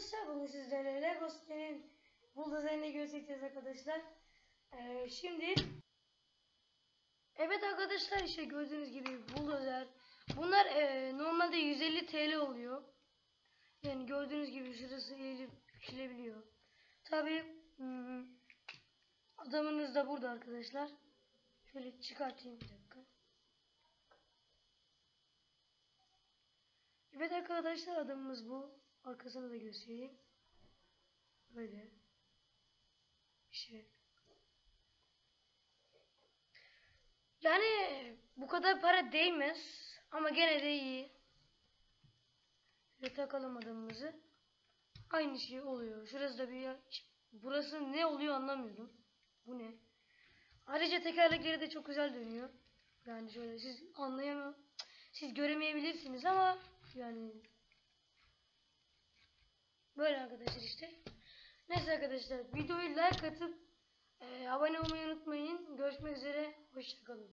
arkadaşlar bugün sizlere Lego City'nin buldozerine göstereceğiz arkadaşlar. Ee, şimdi Evet arkadaşlar işte gördüğünüz gibi buldozer. Bunlar e, normalde 150 TL oluyor. Yani gördüğünüz gibi şurası eğilip bükülebiliyor. Tabi adamınız da burada arkadaşlar. Şöyle çıkartayım bir dakika. Evet arkadaşlar adamımız bu. Arkasını da göstereyim. Böyle. İşte. Yani bu kadar para değmez. Ama gene de iyi. Şöyle takalım adamımızı. Aynı şey oluyor. Şurası da bir yer. Burası ne oluyor anlamıyorum. Bu ne? Ayrıca tekerlekleri de çok güzel dönüyor. Yani şöyle siz anlayamıyor. Siz göremeyebilirsiniz ama yani böyle arkadaşlar işte. Neyse arkadaşlar videoyu like atıp e, abone olmayı unutmayın. Görüşmek üzere. Hoşçakalın.